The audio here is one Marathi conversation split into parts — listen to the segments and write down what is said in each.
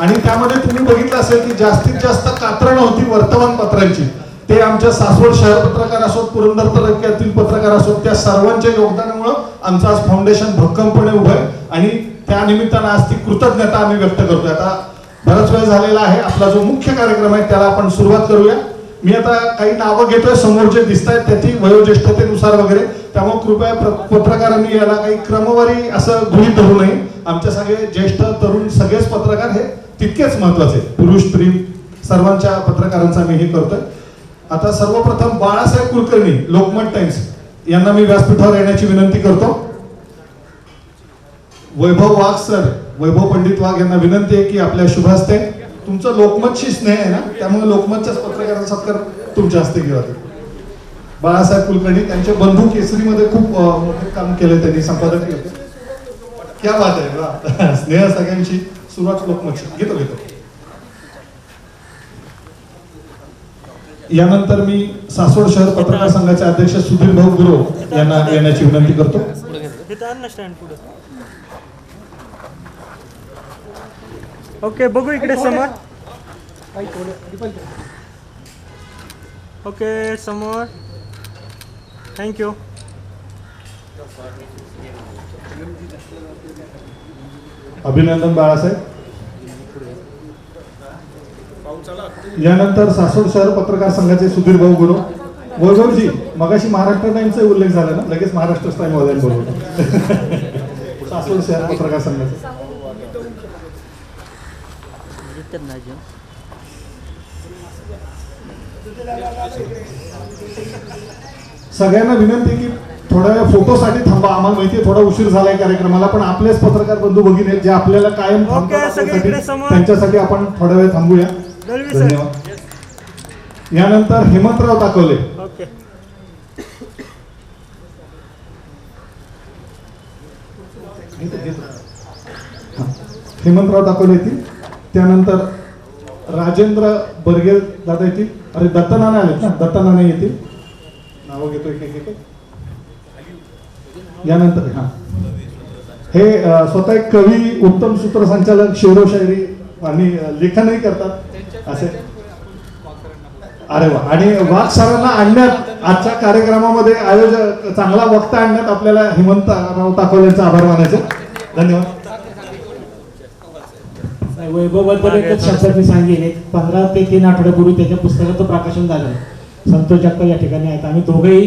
आणि त्यामध्ये तुम्ही बघितलं असेल की जास्तीत जास्त कात्रणं होती वर्तमानपत्रांची. ते आमच्या सासवड शहर पत्रकार असोत पुरंदर तालुक्यातील पत्रकार असोत त्या सर्वांच्या योगदानामुळं आमचं आज फाउंडेशन भक्कमपणे उभं आहे. आणि त्या निमित्तानं आज ती कृतज्ञता आम्ही व्यक्त करतोय. आता बराच वेळ झालेला आहे. आपला जो मुख्य कार्यक्रम आहे त्याला आपण सुरुवात करूया. मी आता काही नावं घेतोय समोर जे दिसत आहेत त्याची वयोज्येष्ठतेनुसार वगैरे. त्यामुळे कृपया पत्रकारांनी याला काही क्रमवारी असं गृहित धरू नये. आमच्या सगळे ज्येष्ठ तरुण सगळेच पत्रकार हे तितकेच महत्त्वाचे पुरुष स्त्री सर्वांच्या पत्रकारांचा मी हे करतोय. आता सर्वप्रथम बाळासाहेब कुलकर्णी लोकमत टाइम्स. यांना मी व्यासपीठावर येण्याची विनंती करतो. वैभव वाघ सर वैभव पंडित वाघ यांना विनंती आहे की आपल्या शुभ हस्ते तुमचं लोकमतशी स्नेह आहे ना त्यामुळे लोकमतच्याच पत्रकारांचा सत्कार तुमच्या हस्ते घेऊ बाळासाहेब कुलकर्णी त्यांचे बंधू केसरीमध्ये खूप मोठे काम केले त्यांनी संपादक केलं. क्या बात आहे स्नेह सगळ्यांची. सुरुवात लोकमतची घेतो घेतो. यानंतर मी सासवड शहर पत्रकार संघाचे अध्यक्ष सुधीर भाऊ गुरव यांना येण्याची विनंती करतो. ओके बघू इकडे समोर. ओके समोर. थँक्यू अभिनंदन बाळासाहेब. यानंतर सासवड शहर पत्रकार संघाचे सुधीर भाऊ गुरु. वैभवजी मगाशी महाराष्ट्र टाइमचा उल्लेख झाला ना लगेच महाराष्ट्र टाइम वाल्याने बोलवतो सासवड शहर पत्रकार संघाचे. सगळ्यांना विनंती की थोड्या वेळ फोटोसाठी थांबा. आम्हाला माहिती आहे थोडा उशीर झालाय कार्यक्रमाला पण आपलेच पत्रकार बंधू भगिनी आहेत जे आपल्याला कायम. त्यांच्यासाठी आपण थोडा वेळ थांबूया. धन्यवाद. यानंतर हेमंतराव ओके. हेमंतराव दाखवले येतील त्यानंतर राजेंद्र बर्गे दादा येतील. अरे दत्तनाने आलेत ना? दत्तनाने येतील. नावं घेतो एक एक एक. एक. यानंतर हा. हे स्वतः एक कवी उत्तम सूत्रसंचालक शेरो शायरी आणि लेखनही करतात. असे? अरे वा. आणि वाघ सरांना आणण्यात आजच्या कार्यक्रमामध्ये आयोजक चांगला वक्ता आणण्यात आपल्याला हेमंत हेमंतराव यांचा आभार मानायचे. धन्यवाद. वैभवबद्दल एकच शब्दात मी सांगेन. एक पंधरा ते तीन आठवड्यापूर्वी त्याच्या पुस्तकाचं प्रकाशन झालं. संतोष जगताप या ठिकाणी आहेत. आम्ही दोघेही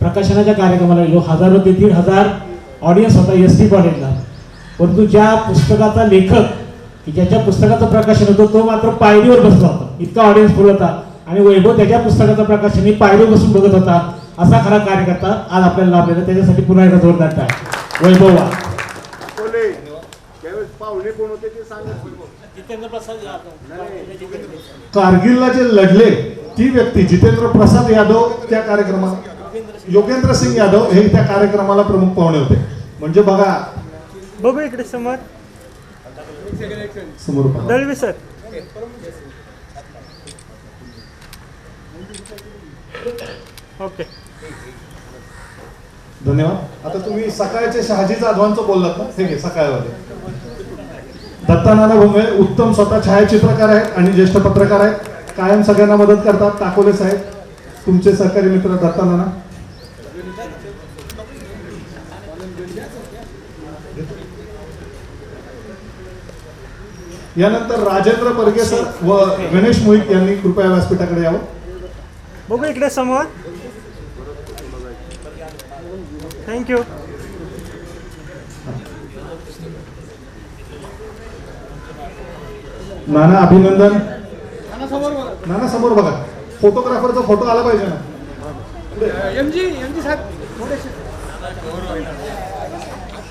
प्रकाशनाच्या कार्यक्रमाला गेलो. हजारो ते दीड हजार ऑडियन्स होता एस टी कॉलेजला परंतु ज्या पुस्तकाचा लेखक की ज्याच्या पुस्तकाचं प्रकाशन होतं तो मात्र पायरीवर बसला होता. इतका ऑडियन्स फुल होता. आणि वैभव त्याच्या पुस्तकाचं प्रकाशन ही पायरीवर बसून बघत होता असा खरा कार्यकर्ता आज आपल्याला लाभलेला त्याच्यासाठी पुन्हा एकदा जोरदार टाळ वैभव. कारगिलला जे लढले ती व्यक्ती जितेंद्र प्रसाद यादव त्या कार्यक्रमाला योगेंद्र सिंग यादव हे त्या कार्यक्रमाला प्रमुख पाहुणे होते. म्हणजे बघा बघू इकडे समोर. समोर. दळवी सर. ओके. धन्यवाद. आता तुम्ही सकाळचे शहाजी जाधवांचं बोललात ना? ठीक आहे सकाळवाले. दत्तानाना भोंगळे उत्तम स्वतः छायाचित्रकार आहेत आणि ज्येष्ठ पत्रकार आहेत. कायम सगळ्यांना मदत करतात टाकोले साहेब तुमचे सहकारी मित्र दत्तानाना यानंतर राजेंद्र परगेसर व गणेश मोहित यांनी कृपया व्यासपीठाकडे यावं. बघू इकडे समोर. थँक्यू नाना अभिनंदन. नाना समोर बघा. फोटोग्राफरचा फोटो आला पाहिजे ना.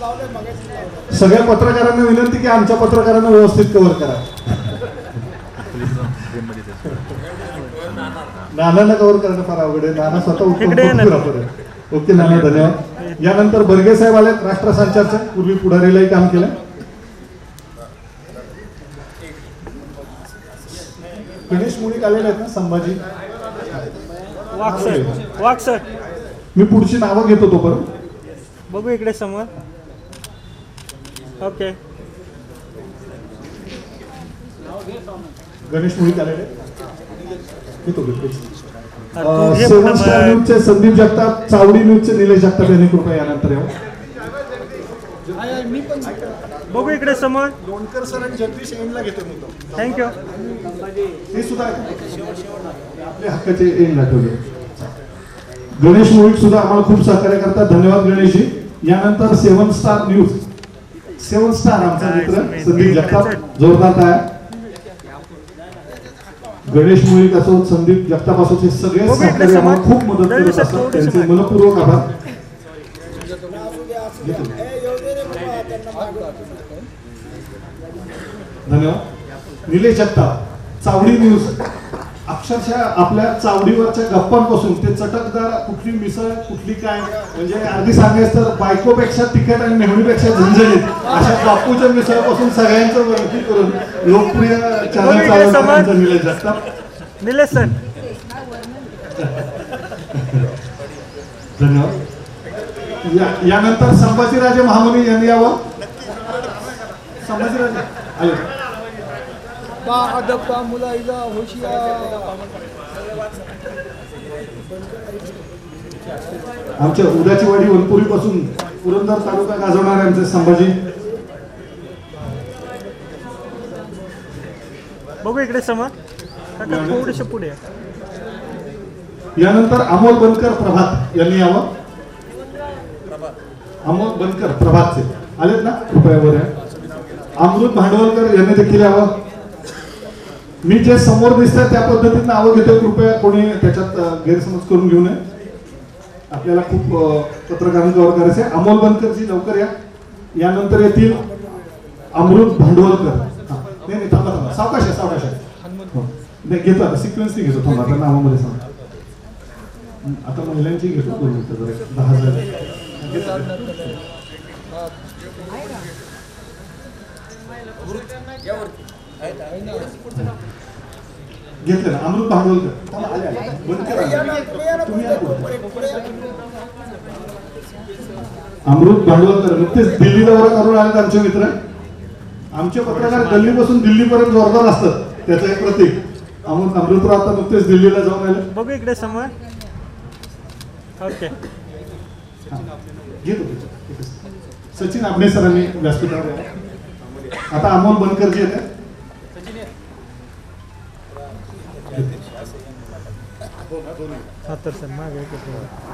सगळ्या पत्रकारांना विनंती की आमच्या पत्रकारांना व्यवस्थित कव्हर करा. नानांना कव्हर करणं फार अवघड आहे. नाना स्वतः उत्तम ओके नाना धन्यवाद. यानंतर बर्गे साहेब आलेत राष्ट्रसंचारचे पूर्वी पुढारीलाही काम केलं. गणेश मुळीक आलेले आहेत ना संभाजी? Sir sir. मी पुढची नावं घेतो तोपर्यंत. बघू इकडे समोर. ओके गणेश मोहित आलेले? घेतो तू सेवन स्टार. न्यूजचे संदीप जगताप चावडी न्यूजचे निलेश जगताप यांनी कृपया यानंतर यावं. बघू इकडे समोर. लोणकर सर आणि जगदीश एंडला घेतो मी थँक्यू हे सुद्धा आपले हक्काचे एंड दाखवले गणेश मोहित सुद्धा आम्हाला खूप सहकार्य करतात. धन्यवाद गणेशजी. यानंतर seven star news. Seven star आमचा मित्र संदीप जगताप जोरदार आहे गणेश मोहित असो संदीप जगताप असो हे सगळे सहकारी आम्हाला. खूप मदत करत असतात. त्यांचे. मनपूर्वक आभार. धन्यवाद. निलेश जगताप चावडी न्यूज. अक्षरशः आपल्या चावडीवरच्या गप्पांपासून ते चटकदार कुठली मिसळ कुठली काय म्हणजे अगदी सांगायचं तर बायकोपेक्षा तिखट आणि मेहणीपेक्षा झणझणीत अशा बापूच्या मिसळपासून सगळ्यांचं वर्णन करून लोकप्रिय चॅनल निलेश निलेश सर. धन्यवाद. यानंतर संभाजीराजे महामुनी यांनी यावं? संभाजीराजे आले. बा अदप्पा मुलाईला होशियार. आमच्या उद्याची वाडी वनपुरी पासून पुरंदर तालुका गाजवणारे आमचे संभाजी. बघू इकडे समोर. थोडेसे पुढे. यानंतर अमोल बनकर प्रभात यांनी यावं. अमोल बनकर प्रभातचे. आलेत ना? कृपया वर. अमृत भांडवलकर यांनी देखील यावं. मी जे समोर दिसतंय त्या पद्धतीनं नावं घेतो कृपया कोणी त्याच्यात गैरसमज करून घेऊ नये. आपल्याला खूप अं, पत्रकारांना करायचं आहे अमोल बनकरजी लवकर या. यानंतर येतील अमृत भांडवलकर. नाही नाही थांबा थांबा. सावकाश आहे सावकाश आहे हो. नाही घेतो आता. सिक्वेन्स घेतो. थांबा आता नावामध्ये सांग. आता महिलांची घेतो दोन मिनिटं दहा हजार. घेतलं ना अमृत भांडवलकर. अमृत भांडवलकर नुकतेच दिल्ली दौरा करून आले आमचे मित्र. आमचे पत्रकार दिल्लीपासून दिल्लीपर्यंत जोरदार असतात. त्याचं एक प्रतीक. अमृत अमृतराव आता नुकतेच दिल्लीला जाऊन आले. बघू इकडे समोर. ओके. घेतो. सचिन आबणे सरांनी व्यासपीठावर. आता अमोल बनकरजी येते हा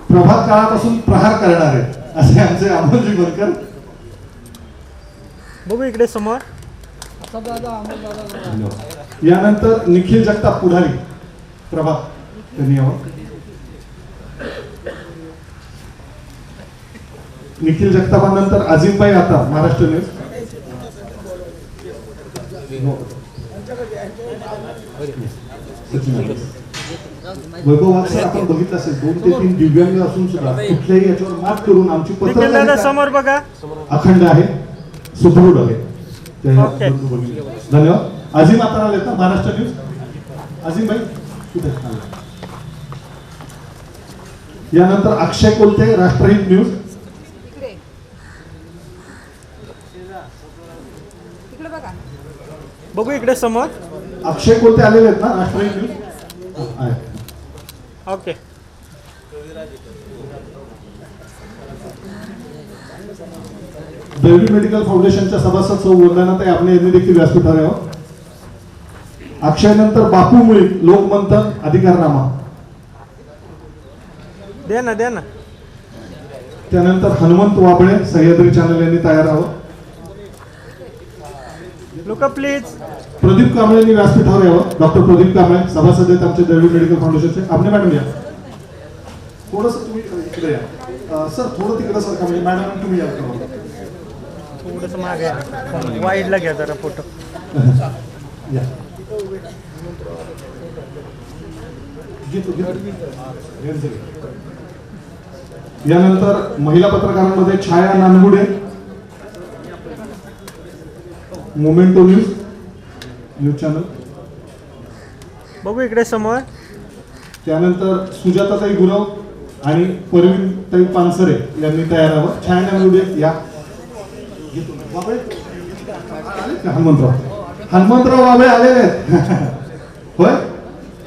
प्रभात काळापासून प्रहार करणारे असे आमचे अमोलजी बनकर बघू इकडे समोर. यानंतर निखिल जगताप पुढारी. प्रभात त्यांनी निखिल जगतापानंतर अजिमभाई आता महाराष्ट्र न्यूज सचिन आले. वैभव वाघ सर आपण बघितलं असेल दोन ते तीन दिव्यांग असून सुद्धा कुठल्याही याच्यावर मात करून आमची निखिल दादा पत्रकारिता समोर बघा. अखंड आहे सुदृढ आहे. धन्यवाद. अजिम आता आलेत ना महाराष्ट्र न्यूज अजिम भाई कुठे. यानंतर अक्षय कोलते राष्ट्रहित न्यूज बघा. बघू इकडे समोर. अक्षय कोलते आलेले आहेत ना राष्ट्रहित न्यूज आहे ओके. दैवी मेडिकल फाउंडेशनच्या सभासद सौ वंदनाताई आपले यांनी देखील व्यासपीठावर यावं. अक्षय नंतर बापू मुळी लोकमंथन अधिकारनामा. द्या ना द्या ना. त्यानंतर हनुमंत वाबळे सह्याद्री चॅनल यांनी तयार राहावं. लुका प्लीज प्रदीप कांबळे यांनी व्यासपीठावर यावं डॉक्टर प्रदीप कांबळे सभासद आहेत आमचे दैवी मेडिकल फाउंडेशनचे आपले मॅडम या. थोडस तुम्ही इकडे या. सर थोडं तिकडे सर म्हणजे मॅडम तुम्ही या. थोडस मागे. वाईडला घ्या जरा फोटो. या. यानंतर महिला पत्रकारांमध्ये Chhaya Nangude memento news news channel बघू इकडे समोर. त्यानंतर सुजाताताई गुरव आणि परवीनताई पानसरे यांनी तयार व्हावं छाया नानगुडे या हनुमंतराव. हनुमंतराव बाबे आलेले आहेत. होय?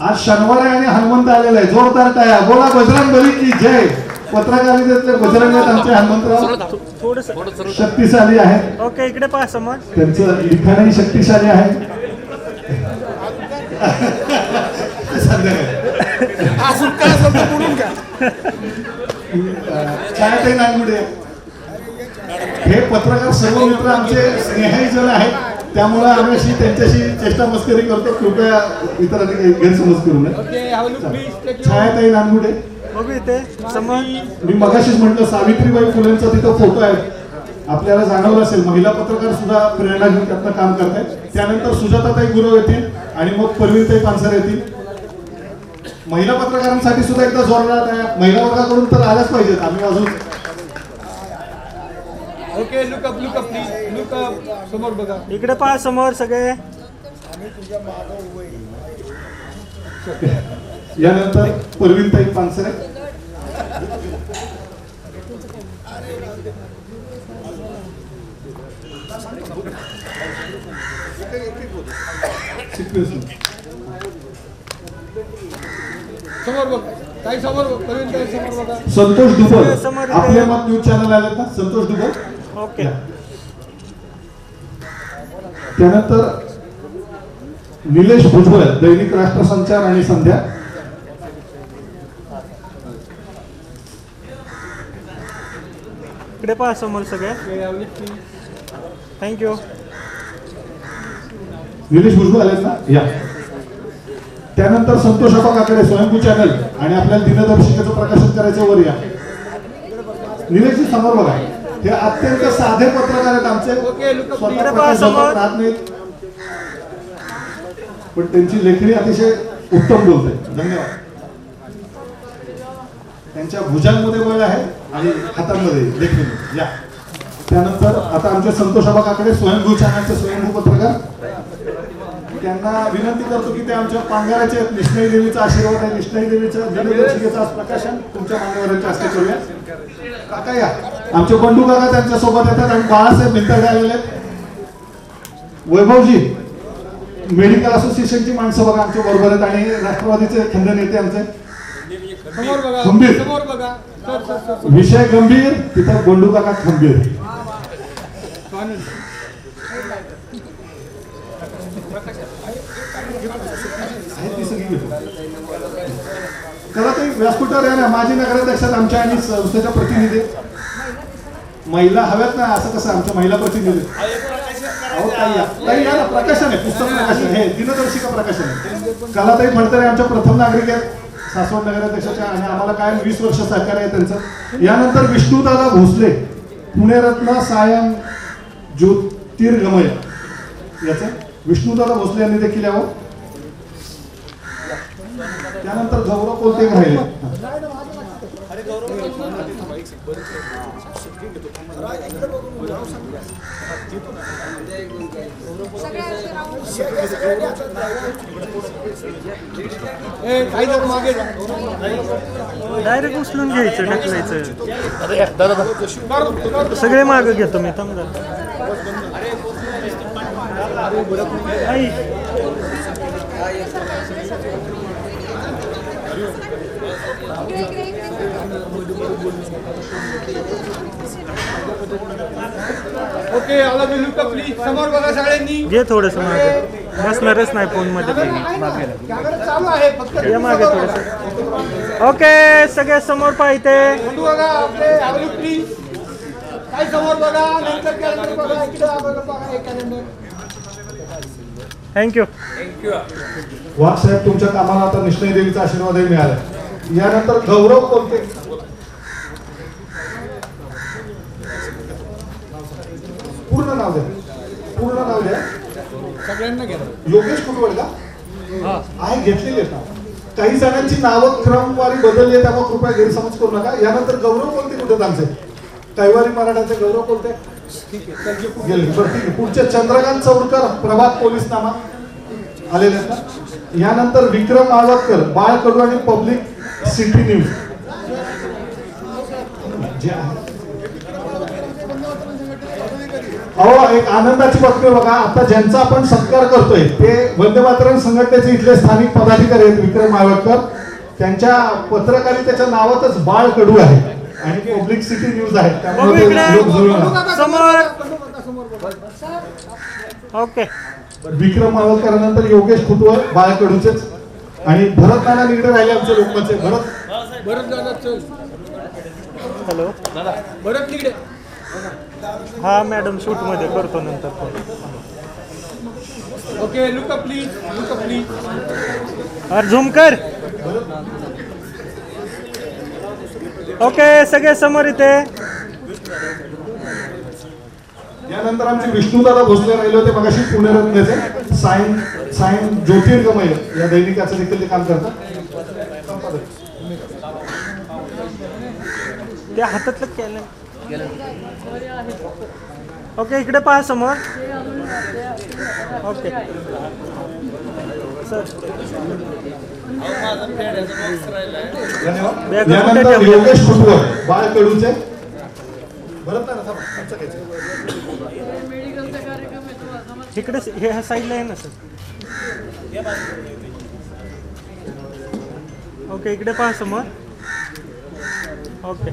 आज शनिवार आहे आणि हनुमंत आलेला आहे जोरदार टाळ्या बोला बजरंग बली की जय. पत्रकारितेतले बजरंग आहेत आमचे हनुमंतराव थोडस शक्तिशाली आहेत ओके इकडे पहा समोर. त्यांचं लिखाणही शक्तिशाली आहे. काय छायाताई नागमुडे हे पत्रकार सर्व मित्र आमचे स्नेही जण आहेत. त्यामुळे आम्ही अशी त्यांच्याशी चेष्टा मस्करी करतो. कृपया इतरांनी गैरसमज करू नये. छायाताई नागमुडे बघू इथे समोर. मी मगाशीच म्हटलं सावित्रीबाई फुलेंचा तिथं फोटो आहे. आपल्याला जाणवलं असेल महिला पत्रकार सुद्धा प्रेरणा घेऊन त्यातनं काम करतायत. त्यानंतर सुजाताताई गुरव येतील आणि मग परवीनताई पानसर येतील. महिला पत्रकारांसाठी सुद्धा एकदा जोरदार आहे. महिला वर्गाकडून तर आल्याच पाहिजेत. आम्ही अजून okay look up look up please look up समोर बघा. इकडे पहा समोर सगळे. यानंतर परवीनताई पानसरे समोर काही समोर बघा. संतोष दुबल समोर इथे- आपले मत न्यूज चॅनल आलेत ना? संतोष दुबल ओके. त्यानंतर निलेश भुजबळ दैनिक राष्ट्रसंचार आणि संध्या. इकडे पहा समोर सगळे. Okay have look please thank you Nilesh Bhujbal आलेत ना? या. त्यानंतर संतोष काकडे स्वयंभू चॅनल आणि आपल्याला दिनदर्शिकेचं प्रकाशन करायचं वर या. निलेशजी समोर बघा. हे अत्यंत साधे पत्रकार आहेत आमचे. पण त्यांची लेखणी अतिशय उत्तम बोलते. धन्यवाद. त्यांच्या भुजांमध्ये बळ आहे. आणि हातांमध्ये लेखणी या. त्यानंतर आता आमचे संतोष आबा काकडे स्वयंभू चॅनलचे स्वयंभू पत्रकार. त्यांना विनंती करतो की ते आमच्या पांगाराचे. निष्ठई देवीचा आशीर्वाद आहे. निष्ठई देवीचं दिनदर्शिकेचं आज प्रकाशन तुमच्या मान्यवरांच्या हस्ते करूया. काका या. आमचे बंडू काका त्यांच्यासोबत येतात आणि बाळासाहेब मिंतरडे आलेले वैभवजी मेडिकल असोसिएशनची माणसं बघा आमच्या बरोबर आहेत आणि राष्ट्रवादीचे खंड नेते आमचे समोर विषय गंभीर तिथं गोंडू काका खंबीर. खरं आहेत ते व्यासपीठावर या ना माजी नगराध्यक्षात आमच्या आणि संस्थेच्या प्रतिनिधी. आहेत. महिला हव्यात ना असं कसं आमच्या महिला प्रतिनिधी. या. ना प्रकाशन आहे पुस्तक प्रकाशन हे दिनदर्शिका प्रकाशन आहे. कलाताई फडतरे आमच्या प्रथम नागरिक आहेत. सासवड नगराध्यक्षाच्या आणि आम्हाला काय वीस वर्ष सहकार्य आहे त्यांचं. यानंतर विष्णुदादा भोसले पुणेरत्न सायम ज्योतिर्गमय. याचं विष्णुदादा भोसले यांनी देखील यावं. त्यानंतर गौरव कोलते राहिले. सगळे डायरेक्ट उचलून घ्यायचं ढकलायचं. सगळे मागं घेतो मी थांब ओके आला लुक अप प्लीज समोर बघा सगळ्यांनी. घे थोडस मागे. बसणारच नाही फोनमध्ये. ते. कॅमेरा चालू आहे फक्त ये मागे थोडस. ओके सगळे समोर पाहिजे थँक्यू वाघ साहेब तुमच्या कामाला आता निष्ठई देवीचा आशीर्वादही मिळाला. यानंतर गौरव कोलते पूर्ण नाव द्या. पूर्ण नाव द्या. सगळ्यांना घ्या योगेश कुटवड का आहे घेतलेले आहेत नाव काही जणांची नावं क्रमवारी बदलली आहे त्यामुळे कृपया गैरसमज करू नका. यानंतर गौरव कोणते कुठे आमचे कैवारी मराठाचे गौरव कोणते गेले. बरं ठीक आहे. पुढचे चंद्रकांत चौडकर प्रभात पोलीस नामा आलेले आहेत ना. यानंतर विक्रम माळवतकर बाळ कडू आणि पब्लिक सिटी न्यूज. जे आहे अहो एक आनंदाची बातमी बघा. आता ज्यांचा आपण सत्कार करतोय ते वंदे मातरम संघटनेचे इथले स्थानिक पदाधिकारी आहेत विक्रम मावळकर त्यांच्या पत्रकारितेच्या नावातच बाळ कडू आहे. आणि पब्लिक सिटी न्यूज आहे. त्यामुळे ओके. विक्रम मावळकरांनंतर योगेश खुटवळ बाळ कडूचेच. आणि भरत नाना निगडे राहिले आमचे लोकमतचे. भरत. भरत हॅलो. भरत निगडे. हा मॅडम शूटमध्ये करतो नंतर okay look up please look up please अरे झूम कर. ओके सगळे समोर इथे. यानंतर आमचे विष्णुदादा भोसले राहिले होते मगाशी पुणे रत्नाचे सायन सायन ज्योतिर्गमय या दैनिकाचं देखील ते काम करतात. त्या हातातलं केलं. ओके इकडे पहा समोर. ओके. सर? योगेश बाळ कडूचे. इकडे हे ह्या साईडला आहे ना सर ओके इकडे पहा समोर. ओके.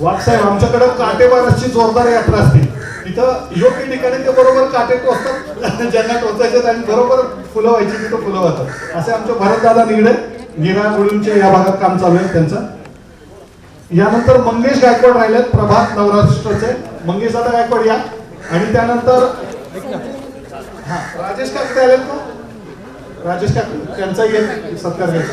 वाटसाहेब आमच्याकडे काटेबाराची जोरदार यात्रा असते. तिथं योग्य ठिकाणी ते बरोबर काटे टोचतात ज्यांना टोचायचे आणि बरोबर फुलं व्हायची तिथं फुलं वाहतात. असे आमचे भरतदादा निगडे गिरा मुळूंचे या भागात काम चालू आहे त्यांचं. यानंतर मंगेश गायकवाड राहिलेत प्रभात नवराष्ट्रचे. मंगेश दादा गायकवाड या. आणि त्यानंतर हा राजेश काकडे आले राजेश काकडे त्यांचाही सत्कार घ्यायचा.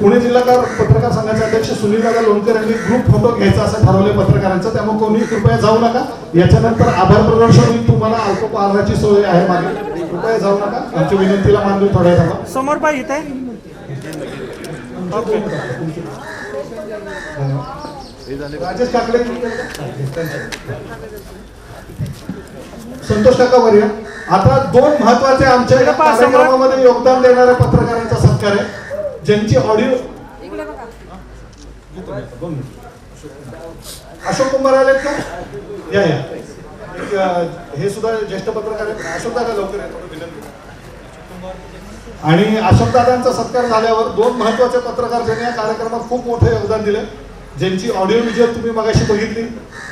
पुणे जिल्हाकार पत्रकार संघाचे अध्यक्ष सुनीलदादा लोणकर यांनी ग्रुप फोटो घ्यायचा असं ठरवलंय पत्रकारांचं. त्यामुळे कोणी कृपया जाऊ नका. याच्यानंतर आभार प्रदर्शन होईल तुम्हाला अल्पहाराची सोय आहे मागे. कृपया जाऊ नका. आमच्या विनंतीला मान देऊन थोड्या थांबा समोर पाहिजे इथे. राजेश काकडे. संतोष काका वर्य. आता दोन महत्त्वाचे आमच्या या. कार्यक्रमामध्ये योगदान देणाऱ्या पत्रकारांचा सत्कार आहे. ज्यांची ऑडिओ. अशोक कुमार आलेत का? या या. हे सुद्धा ज्येष्ठ पत्रकार आहेत. अशोक दादा लवकर या आणि अशोक दादांचा सत्कार झाल्यावर दोन महत्त्वाचे पत्रकार ज्यांनी या कार्यक्रमात खूप मोठं योगदान दिले. ज्यांची ऑडिओ व्हिज्युअल तुम्ही मगाशी बघितली.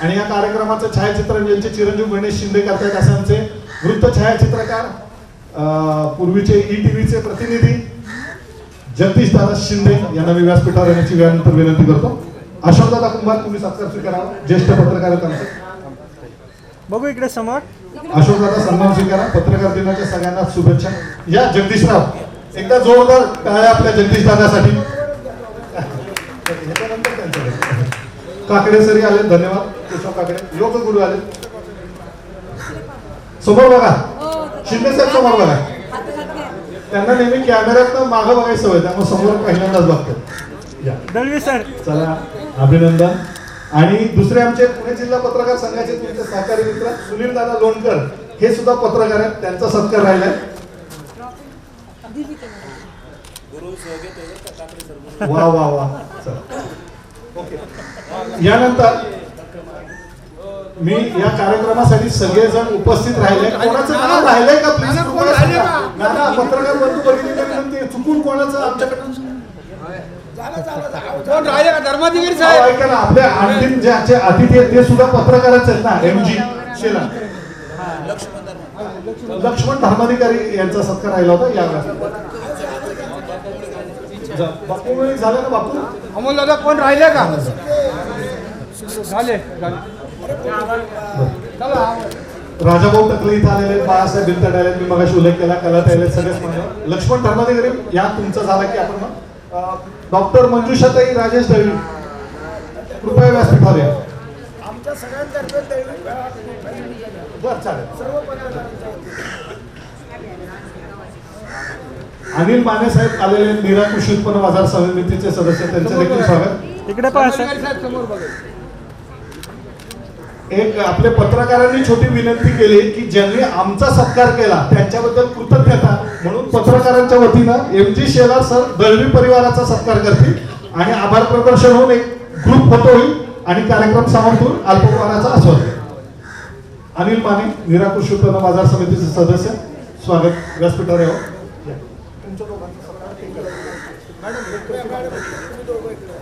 आणि या कार्यक्रमाचं छायाचित्रण ज्यांचे चिरंजीव गणेश शिंदे करतायत असे आमचे वृत्त छायाचित्रकार पूर्वीचे ई टीव्हीचे प्रतिनिधी जगदीश दादा शिंदे यांना मी व्यासपीठावर येण्याची वेळानंतर विनंती करतो. अशोक दादा कुंभार तुम्ही सत्कार स्वीकारावा ज्येष्ठ पत्रकार बघू इकडे समोर. अशोक दादा सन्मान स्वीकारा. पत्रकार दिनाच्या सगळ्यांना शुभेच्छा. या जगदीशराव एकदा जोरदार टाळ्या आपल्या जगदीश दादासाठी. काकडे सरी आले धन्यवाद. केशव काकडे. योग गुरु आले. समोर बघा. शिंदे साहेब समोर बघा. त्यांना नेहमी कॅमेऱ्यात मागं बघायची सवय त्यामुळे समोर पहिल्यांदाच बघतो सर. चला अभिनंदन. आणि दुसरे आमचे पुणे जिल्हा पत्रकार संघाचे तुमचे सहकारी मित्र सुनील दादा लोणकर हे सुद्धा पत्रकार आहेत. त्यांचा सत्कार राहिलाय. वा वा वा. चला. यानंतर मी या कार्यक्रमासाठी सगळेजण उपस्थित राहिले. कोणाचं नाव राहिलंय का? प्लीज पत्रकार बंधू आहे, चुकून कोणाचं आमच्याकडे कोण राहिले का धर्माधिकारी अहो, साहेब. ऐका ना आपल्या अंतिम जे आजचे अतिथी आहेत ते सुद्धा पत्रकारच आहेत ना एम जी शेला लक्ष्मण धर्माधिकारी यांचा सत्कार राहिला होता या बापू झालं ना बापू? अमोल दादा कोण राहिले का? झाले. झाले चला. राजाभाऊ टकले इथे आलेले बाळासाहेब बिलतड आले मी मगाशी उल्लेख केला कला आले सगळेच म्हणलं लक्ष्मण धर्माधिकारी या तुमचा झाला की आपण मग डॉक्टर मंजुषाताई राजेश दळवी. कृपया व्यासपीठावर या. आमच्या सगळ्यांतर्फे बरं चालेल. अनिल माने साहेब आलेले नीरा कृषी उत्पन्न बाजार समितीचे सदस्य त्यांचे देखील स्वागत. इकडे समोर एक आपले पत्रकारांनी छोटी विनंती केली की ज्यांनी आमचा सत्कार केला त्यांच्याबद्दल कृतज्ञता. म्हणून पत्रकारांच्या वतीनं M G Shelar sir Dalvi परिवाराचा सत्कार करतील. आणि आभार प्रदर्शन होऊन एक ग्रुप फोटो होईल आणि कार्यक्रम समाप्तून अल्पपहाराचा आस्वाद. अनिल माने निरा कृषी उत्पन्न बाजार समितीचे सदस्य. स्वागत. व्यासपीठावर यावं या. ऐक ना दळवी मेडिकल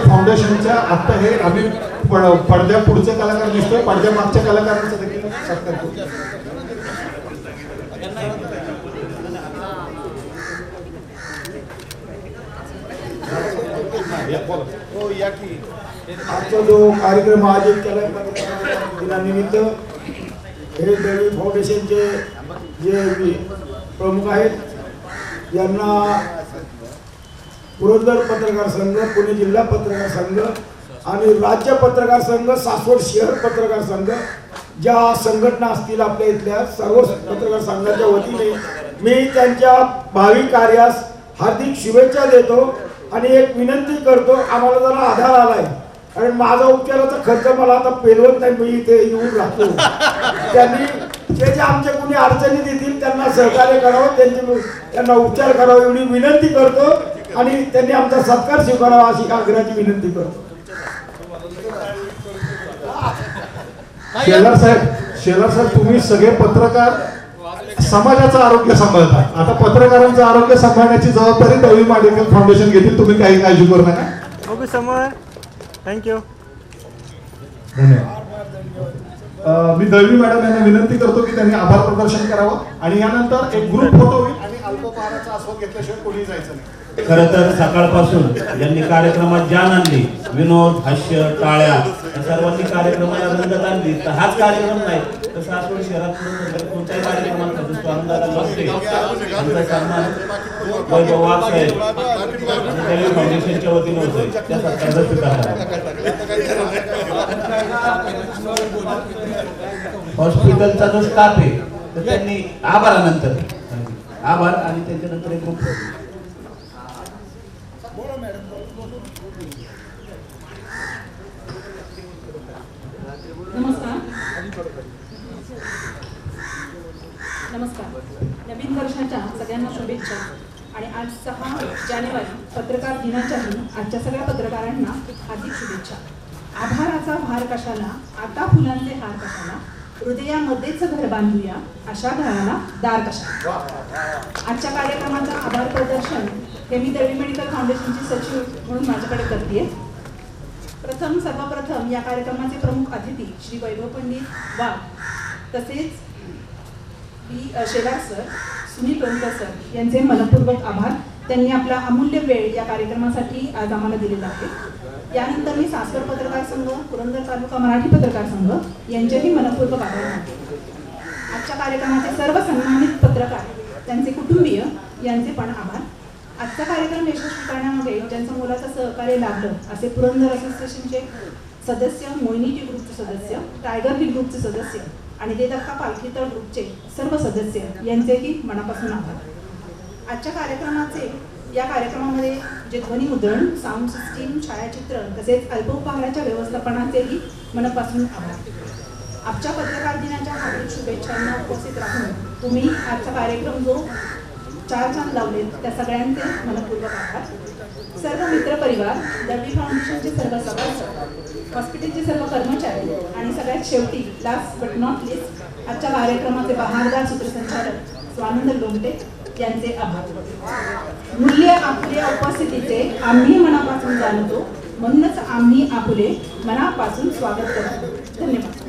फाउंडेशनच्या आता हे आम्ही पडद्या पुढचे कलाकार दिसतोय पडद्या मागच्या कलाकारांचा देखील हो, आजचा जो कार्यक्रम आयोजित केला दिनानिमित्त हे दळवी फाउंडेशनचे जे प्रमुख आहेत यांना पुरंदर पत्रकार संघ पुणे जिल्हा पत्रकार संघ आणि राज्य पत्रकार संघ सासवड शहर पत्रकार संघ ज्या संघटना असतील आपल्या इथल्या सर्व पत्रकार संघाच्या वतीने मी त्यांच्या भावी कार्यास हार्दिक शुभेच्छा देतो. आणि एक विनंती करतो आम्हाला जरा आधार आलाय. कारण माझा उपचाराचा खर्च मला आता पेलवत नाही मी इथे येऊन राहतो. त्यांनी जे जे आमच्या कोणी अडचणी देतील त्यांना सहकार्य करावं त्यांची त्यांना उपचार करावा एवढी विनंती करतो. आणि त्यांनी आमचा सत्कार स्वीकारावा अशी आग्रहाची विनंती करतो. शेलार साहेब शेलार साहेब तुम्ही सगळे पत्रकार समाजाचं आरोग्य सांभाळता आता पत्रकारांचं आरोग्य सांभाळण्याची जबाबदारी दळवी मेडिकल फाउंडेशन घेतील. तुम्ही काही काळजी करू नका. ओके समोर. थँक्यू धन्यवाद. मी दळवी मॅडम यांना विनंती करतो की त्यांनी आभार प्रदर्शन करावं. आणि यानंतर एक ग्रुप फोटो होईल आणि अल्पपहाराचा आस्वाद घेतल्याशिवाय कोणी जायचं नाही. खर तर सकाळपासून ज्यांनी कार्यक्रमात जान आणली. विनोद हास्य टाळ्या सर्वांनी कार्यक्रमाला रंगत आणली तर हाच कार्यक्रम नाही तर सासवड शहरात कोणत्याही कार्यक्रमात दिसतो आनंदाला बसते आमचा सन्मान वैभव वाघ साहेब आणि फाउंडेशनच्या वतीनं होतोय त्या सत्कारचा स्वीकार हॉस्पिटलचा जो स्टाफ आहे तर त्यांनी आभारानंतर आभार आणि त्याच्यानंतर एक दिनाच्या सगळ्यांना शुभेच्छा. आणि आज सहा जानेवारी पत्रकार दिनाच्याही आजच्या सगळ्या पत्रकारांना हार्दिक शुभेच्छा. आभाराचा भार कशाला? आता फुलांचे हार कशाला? हृदयामध्येच घर बांधूया अशा घराला दार कशाला? आजच्या कार्यक्रमाचं आभार प्रदर्शन हे मी दळवी मेडिकल फाउंडेशनची सचिव म्हणून माझ्याकडे करते. प्रथम सर्वप्रथम या कार्यक्रमाचे प्रमुख अतिथी श्री वैभव पंडित वाघ तसेच B Shelar sir Sunil Lonkar sir यांचे मनपूर्वक आभार. त्यांनी आपला अमूल्य वेळ या कार्यक्रमासाठी आज आम्हाला दिलेला आहे यानंतर मी सासवड पत्रकार संघ पुरंदर तालुका मराठी पत्रकार संघ यांचेही मनपूर्वक आभार मानते. आजच्या कार्यक्रमाचे सर्व सन्मानित पत्रकार त्यांचे कुटुंबीय यांचे पण आभार. आजचा कार्यक्रम यशस्वी करण्यामध्ये ज्यांचं मुलाचं सहकार्य लाभलं असे पुरंदर असोसिएशनचे सदस्य मोहिनीजी ग्रुपचे सदस्य टायगर हिल ग्रुपचे सदस्य आणि देदक्का पालखीतळ ग्रुपचे सर्व सदस्य यांचेही मनापासून आभार. आजच्या कार्यक्रमाचे या कार्यक्रमामध्ये जे ध्वनीमुद्रण साऊंड सिस्टीम छायाचित्र तसेच अल्पोपहाराच्या व्यवस्थापनाचेही मनापासून आभार. आजच्या पत्रकार दिनाच्या हार्दिक शुभेच्छांना उपस्थित राहून तुम्ही आजचा कार्यक्रम जो चार चांद लावलेत त्या सगळ्यांचे मनपूर्वक आभार. सर्व मित्रपरिवार दळवी फाउंडेशनचे सर्व सभासद हॉस्पिटलचे सर्व कर्मचारी आणि सगळ्यात शेवटी लास्ट बट नॉट लिस्ट आजच्या कार्यक्रमाचे बहारदार सूत्रसंचालक स्वानंद लोमटे यांचे आभार. मूल्य आपल्या उपस्थितीचे आम्ही मनापासून जाणतो म्हणूनच आम्ही आपुले मनापासून स्वागत करतो. धन्यवाद.